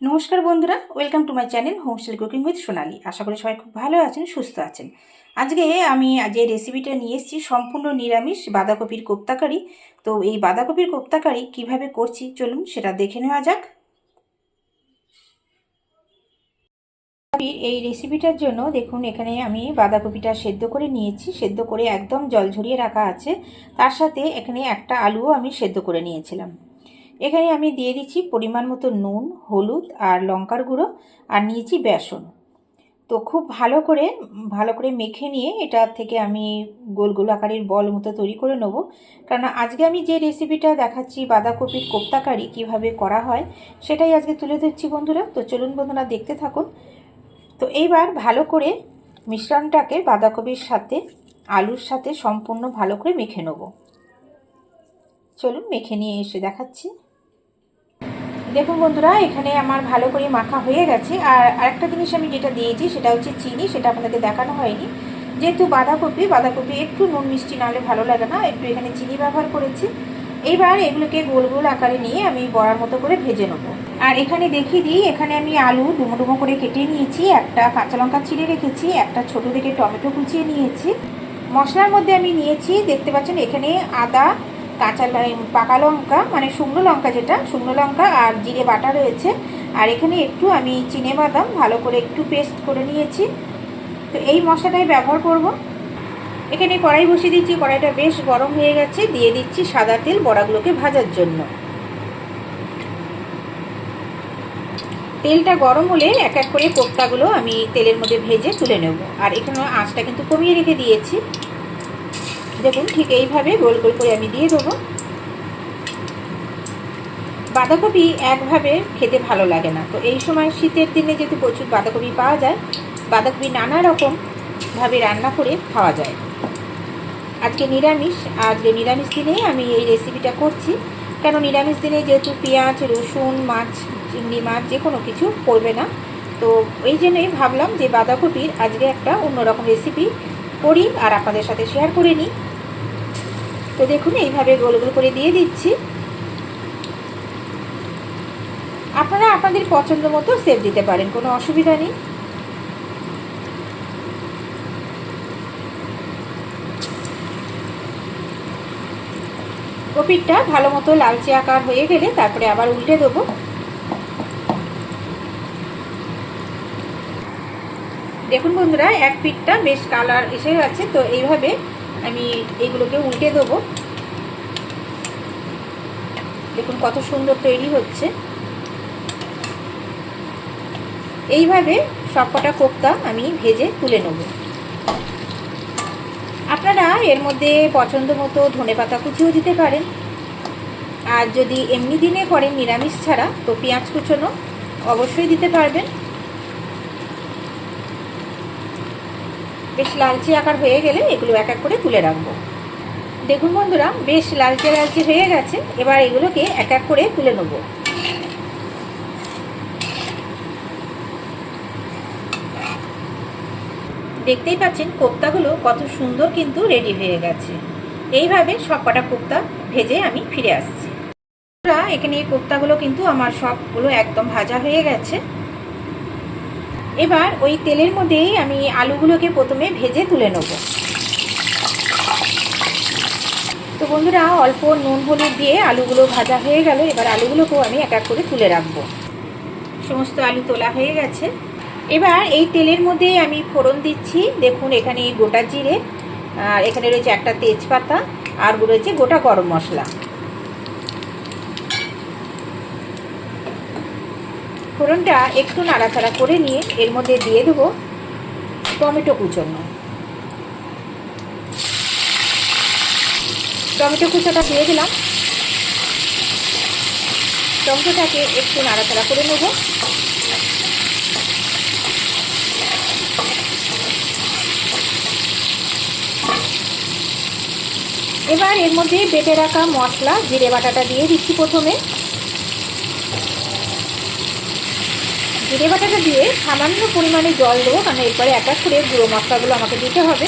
নমস্কার বন্ধুরা welcome to my channel homestyle cooking with Sonali আশা করি সবাই খুব ভালো আছেন, সুস্থ আছেন। আজকে আমি যে রেসিপিটা নিয়ে এসেছি, সম্পূর্ণ নিরামিষ বাঁধাকপির কোপ্তাকারি। তো এই বাঁধাকপির কোপ্তাকারি কীভাবে করছি, চলুন সেটা দেখে নেওয়া যাক। এই রেসিপিটার জন্য দেখুন, এখানে আমি বাঁধাকপিটা সেদ্ধ করে নিয়েছি। সেদ্ধ করে একদম জল ঝরিয়ে রাখা আছে। তার সাথে এখানে একটা আলুও আমি সেদ্ধ করে নিয়েছিলাম। এখানে আমি দিয়ে দিচ্ছি পরিমাণ মতো নুন, হলুদ আর লঙ্কার গুঁড়ো আর নিয়েছি বেসন। তো খুব ভালো করে ভালো করে মেখে নিয়ে এটা থেকে আমি গোল গোল আকারের বল মতো তৈরি করে নেব। কারণ আজকে আমি যে রেসিপিটা দেখাচ্ছি বাঁধাকপির কোপ্তাকারি কীভাবে করা হয়, সেটাই আজকে তুলে ধরছি বন্ধুরা। তো চলুন বন্ধুরা দেখতে থাকুন। তো এইবার ভালো করে মিশ্রণটাকে বাঁধাকপির সাথে, আলুর সাথে সম্পূর্ণ ভালো করে মেখে নেব। চলুন মেখে নিয়ে এসে দেখাচ্ছি। দেখুন বন্ধুরা, এখানে আমার ভালো করে মাখা হয়ে গেছে। আর আরেকটা জিনিস আমি যেটা দিয়েছি, সেটা হচ্ছে চিনি, সেটা আপনাদেরকে দেখানো হয়নি। যেহেতু বাঁধাকপি বাঁধাকপি একটু নুন মিষ্টি নাহলে ভালো লাগে না, একটু এখানে চিনি ব্যবহার করেছি। এইবার এগুলোকে গোল গোল আকারে নিয়ে আমি বড়ার মতো করে ভেজে নেব। আর এখানে দেখিয়ে দিই, এখানে আমি আলু ডুমো ডুমো করে কেটে নিয়েছি, একটা কাঁচা লঙ্কা চিড়ে রেখেছি, একটা ছোটো থেকে টমেটো কুচিয়ে নিয়েছি। মশলার মধ্যে আমি নিয়েছি, দেখতে পাচ্ছেন এখানে আদা কাঁচা পাকা লঙ্কা মানে শুকনো লঙ্কা যেটা, শুকনো লঙ্কা আর জিরে বাটা রয়েছে। আর এখানে একটু আমি চিনে বাদাম, ভালো করে একটু পেস্ট করে নিয়েছি। তো এই মশলাটাই ব্যবহার করব। এখানে কড়াই বসিয়ে দিচ্ছি কড়াইটা বেশ গরম হয়ে গেছে। দিয়ে দিচ্ছি সাদা তেল বড়াগুলোকে ভাজার জন্য। তেলটা গরম হলে এক এক করে কোপ্তাগুলো আমি তেলের মধ্যে ভেজে তুলে নেব। আর এখানে আঁচটা কিন্তু কমিয়ে রেখে দিয়েছি। দেখুন, ঠিক এইভাবে গোল গোল করে আমি দিয়ে দেবো। বাঁধাকপি একভাবে খেতে ভালো লাগে না। তো এই সময় শীতের দিনে যেহেতু প্রচুর বাঁধাকপি পাওয়া যায়, বাঁধাকপি নানা রকমভাবে রান্না করে খাওয়া যায়। আজকে নিরামিষ আজকে নিরামিষ দিনেই আমি এই রেসিপিটা করছি। কেন নিরামিষ দিনে যেহেতু পেঁয়াজ, রসুন, মাছ, চিংড়ি মাছ যে কোনো কিছু পড়বে না। তো এই জন্যই ভাবলাম যে বাঁধাকপির আজকে একটা অন্যরকম রেসিপি করি আর আপনাদের সাথে শেয়ার করে নিই। তো দেখুন, এইভাবে গোল গোল করে দিয়ে দিচ্ছি। আপনারা আপনাদের পছন্দ মতো সেভ দিতে পারেন, কোনো অসুবিধা নেই। কপিরটা ভালো মতো লালচে আকার হয়ে গেলে তারপরে আবার উল্টে দেবো। দেখুন বন্ধুরা, এক পিঠটা বেশ কালার এসে গেছে, তো এইভাবে আমি এইগুলোকে উল্টে দেবো। দেখুন কত সুন্দর তৈরি হচ্ছে। এইভাবে সবকটা কোপ্তা আমি ভেজে তুলে নেব। আপনারা এর মধ্যে পছন্দ মতো ধনে পাতা কুচিও দিতে পারেন। আর যদি এমনি দিনে করেন নিরামিষ ছাড়া, তো পেঁয়াজ কুচোনো অবশ্যই দিতে পারবেন। বেশ লালচে আকার হয়ে গেলে এগুলো এক এক করে তুলে রাখব। দেখুন বন্ধুরা, বেশ লালচে লালচে হয়ে গেছে। এবার এগুলোকে এক এক করে তুলে নেব। দেখতেই পাচ্ছেন কোপ্তাগুলো কত সুন্দর কিন্তু রেডি হয়ে গেছে। এইভাবে সব কটা কোপ্তা ভেজে আমি ফিরে আসছি। এখানে এই কোপ্তাগুলো কিন্তু আমার সবগুলো একদম ভাজা হয়ে গেছে। এবার ওই তেলের মধ্যেই আমি আলুগুলোকে প্রথমে ভেজে তুলে নেব। তো বন্ধুরা, অল্প নুন হলুদ দিয়ে আলুগুলো ভাজা হয়ে গেল। এবার আলুগুলোকেও আমি এক এক করে তুলে রাখব। সমস্ত আলু তোলা হয়ে গেছে। এবার এই তেলের মধ্যে আমি ফোড়ন দিচ্ছি। দেখুন, এখানে গোটা জিরে, আর এখানে রয়েছে একটা তেজপাতা, আর রয়েছে গোটা গরম মশলা। ফোড়নটা একটু নাড়াচাড়া করে নিয়ে এর মধ্যে দিয়ে দেবো টমেটো কুচোনো। টমেটো কুচোটা দিয়ে দিলাম। টমেটোটাকে একটু নাড়াচাড়া করে নেব। এবার এর মধ্যে বেটে রাখা মশলা, জিরে বাটাটা দিয়ে দিচ্ছি প্রথমে। জিরে বাটাটা দিয়ে সামান্য পরিমাণে জল দেবো, কারণ এরপরে এক করে গুঁড়ো মশলাগুলো আমাকে দিতে হবে।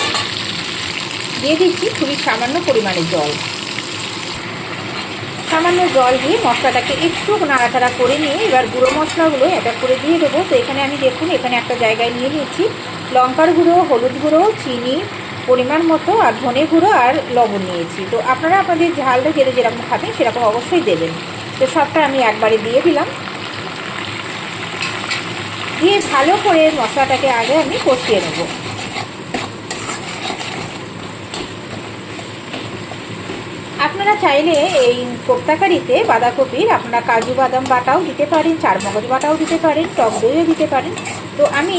দিয়ে দিচ্ছি খুবই সামান্য পরিমাণে জল। সামান্য জল দিয়ে মশলাটাকে একটু নাড়াচাড়া করে নিয়ে এবার গুঁড়ো মশলাগুলো এক এক করে দিয়ে দেবো। তো এখানে আমি দেখুন, এখানে একটা জায়গায় নিয়ে নিয়েছি লঙ্কার গুঁড়ো, হলুদ গুঁড়ো, চিনি, পরিমাণ মতো, আর ধনে গুঁড়ো আর লবণ নিয়েছি। তো আপনারা আপনাদের ঝালটা যেটা যেরকম খাবেন সেরকম অবশ্যই দেবেন। তো সবটা আমি একবারে দিয়ে দিলাম। দিয়ে ভালো করে মশলাটাকে আগে আমি কষিয়ে নেব। আপনারা চাইলে এই কোপ্তাকারিতে বাঁধাকপির আপনারা কাজু বাদাম বাটাও দিতে পারেন, চারমগজ বাটাও দিতে পারেন, টক দইও দিতে পারেন। তো আমি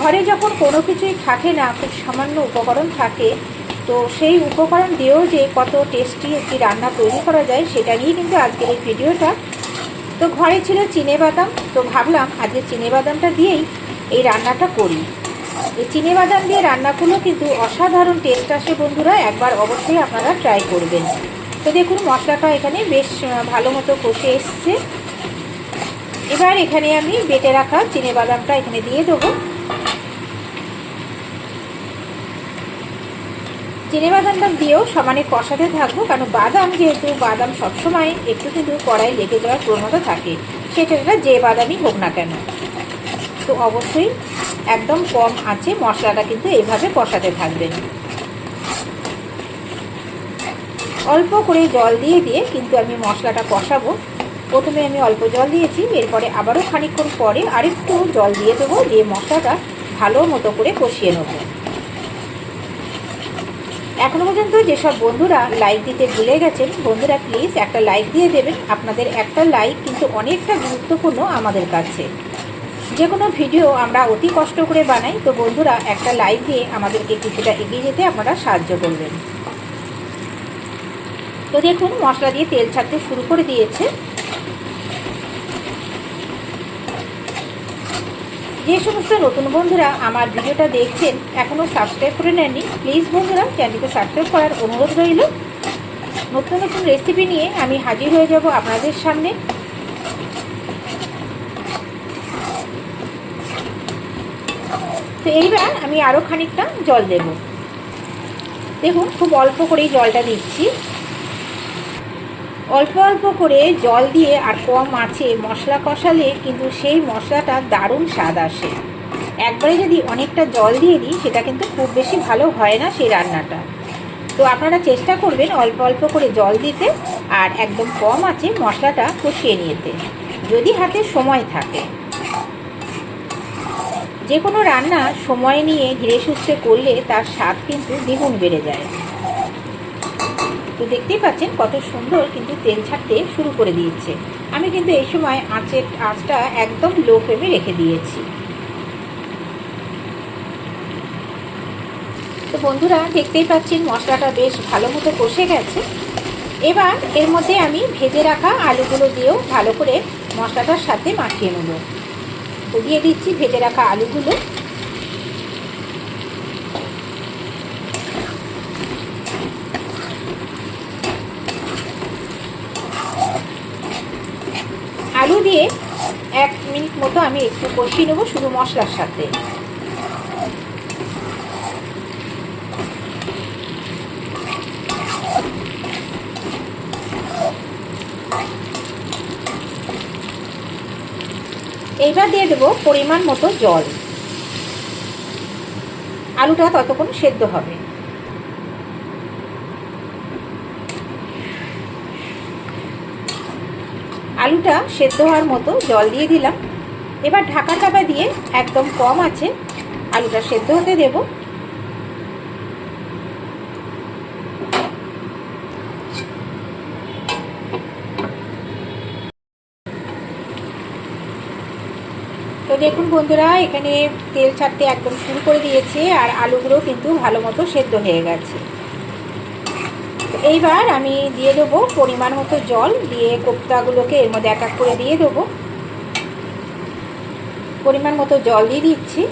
ঘরে যখন কোনো কিছুই থাকে না, খুব সামান্য উপকরণ থাকে, তো সেই উপকরণ দিয়েও যে কত টেস্টি একটি রান্না তৈরি করা যায়, সেটা নিয়ে কিন্তু আজকের এই ভিডিওটা তো ঘরে ছিল চিনে বাদাম তো ভাবলাম আজকে চিনে বাদামটা দিয়েই এই রান্নাটা করি। এই চিনে বাদাম দিয়ে রান্নাগুলো কিন্তু অসাধারণ টেস্ট আসে বন্ধুরা, একবার অবশ্যই আপনারা ট্রাই করবেন। তো দেখুন মশলাটা এখানে বেশ ভালো মতো কষে এসছে। এবার এখানে আমি বেটে রাখা চিনে বাদামটা এখানে দিয়ে দেবো। চিনে বাদামটা দিয়েও সমানে কষাতে থাকব, কারণ বাদাম যেহেতু, বাদাম সবসময় একটু কিন্তু কড়াই লেগে যাওয়ার প্রবণতা থাকে। সেটা যে বাদামই হোক না কেন। তো অবশ্যই একদম কম আছে মশলাটা কিন্তু এইভাবে কষাতে থাকবেন অল্প করে জল দিয়ে দিয়ে কিন্তু আমি মশলাটা কষাবো। প্রথমে আমি অল্প জল দিয়েছি, এরপরে আবারও খানিকক্ষণ পরে আরেকটু জল দিয়ে দেবো, দিয়ে মশলাটা ভালো মতো করে কষিয়ে নেব। এখনও পর্যন্ত যেসব বন্ধুরা লাইক দিতে ভুলে গেছেন, বন্ধুরা প্লিজ একটা লাইক দিয়ে দেবেন। আপনাদের একটা লাইক কিন্তু অনেকটা গুরুত্বপূর্ণ আমাদের কাছে। যে কোনো ভিডিও আমরা অতি কষ্ট করে বানাই, তো বন্ধুরা একটা লাইক দিয়ে আমাদেরকে কিছুটা এগিয়ে যেতে আপনারা সাহায্য করবেন। তো দেখুন, মশলা দিয়ে তেল ছাড়তে শুরু করে দিয়েছে। যে সমস্ত নতুন বন্ধুরা আমার ভিডিওটা দেখছেন এখনও সাবস্ক্রাইব করে নেননি প্লিজ বন্ধুরা চ্যানেলকে সাবস্ক্রাইব করার অনুরোধ রইল। নতুন নতুন রেসিপি নিয়ে আমি হাজির হয়ে যাব আপনাদের সামনে। তো এইবার আমি আরও খানিকটা জল দেব। দেখুন, খুব অল্প করেই জলটা দিচ্ছি। অল্প অল্প করে জল দিয়ে আর কম আছে মশলা কষালে কিন্তু সেই মশলাটা দারুণ স্বাদ আসে। একবারে যদি অনেকটা জল দিয়ে দিই, সেটা কিন্তু খুব বেশি ভালো হয় না সেই রান্নাটা। তো আপনারা চেষ্টা করবেন অল্প অল্প করে জল দিতে আর একদম কম আছে মশলাটা কষিয়ে নিতে, যদি হাতে সময় থাকে। যে কোনো রান্না সময় নিয়ে ধীরে সুস্থে করলে তার স্বাদ কিন্তু দ্বিগুণ বেড়ে যায়। তো দেখতেই পাচ্ছেন কত সুন্দর কিন্তু তেল ছাড়তে শুরু করে দিয়েছে। আমি কিন্তু এই সময় আঁচের আঁচটা একদম লো ফ্লেমে রেখে দিয়েছি। তো বন্ধুরা, দেখতেই পাচ্ছেন মশলাটা বেশ ভালো মতো কষে গেছে। এবার এর মধ্যে আমি ভেজে রাখা আলুগুলো দিয়েও ভালো করে মশলাটার সাথে মাখিয়ে নেব। দিয়ে দিচ্ছি ভেজে রাখা আলুগুলো আলু দিয়ে এক মিনিট মতো আমি একটু কষিয়ে নেব শুধু মশলার সাথে। এইবার দিয়ে দেবো পরিমাণ মতো জল। আলুটা ততক্ষণ সেদ্ধ হবে। আলুটা সেদ্ধ হওয়ার মতো জল দিয়ে দিলাম। এবার ঢাকা চাপা দিয়ে একদম কম আছে আলুটা সেদ্ধ হতে দেব। তো দেখুন বন্ধুরা, এখানে তেল ছাড়তে একদম শুরু করে দিয়েছে আর আলুগুলো কিন্তু ভালো মতো সেদ্ধ হয়ে গেছে। এইবার আমি দিয়ে দেবো পরিমাণ মতো জল, দিয়ে কোপ্তাগুলোকে এর মধ্যে এক এক করে দিয়ে দেবো। পরিমাণ মতো জল দিয়ে দিচ্ছি।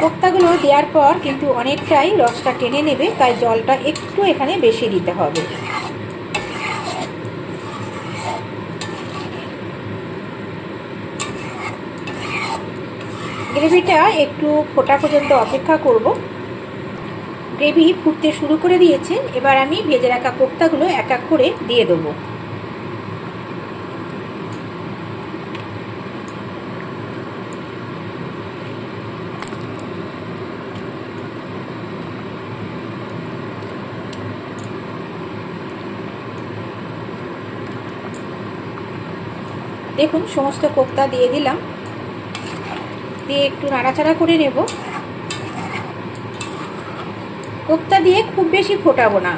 কোপ্তাগুলো দেওয়ার পর কিন্তু অনেকটাই রসটা টেনে নেবে, তাই জলটা একটু এখানে বেশি দিতে হবে। গ্রেভিটা একটু ফোটা পর্যন্ত অপেক্ষা করব। গ্রেভি ফুটতে শুরু করে দিয়েছে, এবার আমি ভেজে রাখা কোপ্তাগুলো এক এক করে দিয়ে দেবো। দেখুন, সমস্ত কোপ্তা দিয়ে দিলাম। দিয়ে একটু নাড়াচাড়া করে নেব। কোপ্তা দিয়ে খুব বেশি ফোটাবো না।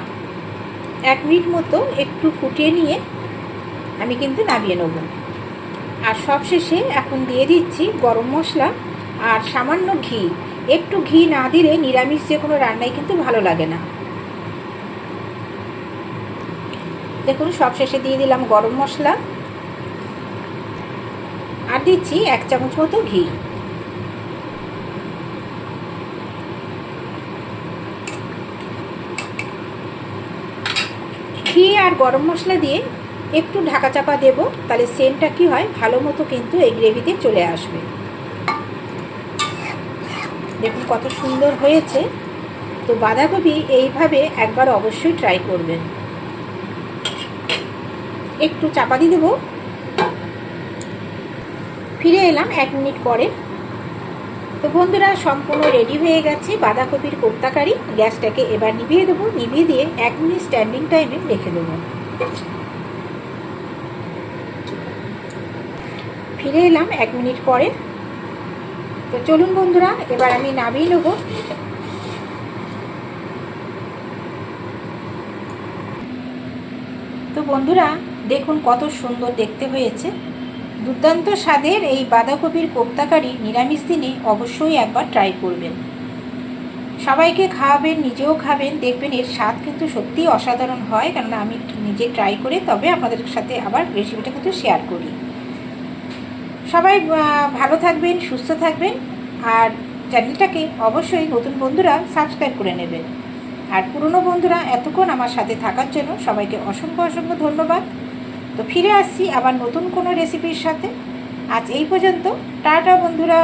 এক মিনিট মতো একটু ফুটিয়ে নিয়ে আমি কিন্তু নামিয়ে নেব। আর সবশেষে এখন দিয়ে দিচ্ছি গরম মশলা আর সামান্য ঘি। একটু ঘি না দিলে নিরামিষ যে কোনো রান্নায় কিন্তু ভালো লাগে না। দেখুন, সবশেষে দিয়ে দিলাম গরম মশলা। আর দিচ্ছি এক চামচ মতো ঘি। ঘি আর গরম মশলা দিয়ে একটু ঢাকা চাপা দেবো, তাহলে সেন্টটা কি হয়? ভালো মতো কিন্তু এই গ্রেভিতে চলে আসবে। দেখুন কত সুন্দর হয়েছে। তো বাঁধাকপি এইভাবে একবার অবশ্যই ট্রাই করবেন। একটু চাপা দিয়ে দেবো। ফিরে এলাম এক মিনিট পরে। তো বন্ধুরা, সম্পূর্ণ রেডি হয়ে গেছে বাঁধাকপির কোপ্তাকারি। গ্যাসটাকে এবার নিভিয়ে দেবো। নিভিয়ে দিয়ে এক মিনিট স্ট্যান্ডিং টাইমে রেখে দেবো। ফিরে এলাম এক মিনিট পরে। তো চলুন বন্ধুরা, এবার আমি নামিয়ে নেব। তো বন্ধুরা, দেখুন কত সুন্দর দেখতে হয়েছে। দুর্দান্ত স্বাদের এই বাঁধাকপির কোপ্তাকারি নিরামিষ দিনে অবশ্যই একবার ট্রাই করবেন। সবাইকে খাওয়াবেন, নিজেও খাবেন, দেখবেন এর স্বাদ কিন্তু সত্যিই অসাধারণ হয়, কেননা আমি নিজে ট্রাই করে তবে আপনাদের সাথে আবার রেসিপিটা কিন্তু শেয়ার করি। সবাই ভালো থাকবেন, সুস্থ থাকবেন, আর চ্যানেলটাকে অবশ্যই নতুন বন্ধুরা সাবস্ক্রাইব করে নেবেন। আর পুরনো বন্ধুরা এতক্ষণ আমার সাথে থাকার জন্য সবাইকে অসংখ্য অসংখ্য ধন্যবাদ। তো ফিরে আসছি আবার নতুন কোনো রেসিপির সাথে। আজ এই পর্যন্ত। টাটা বন্ধুরা।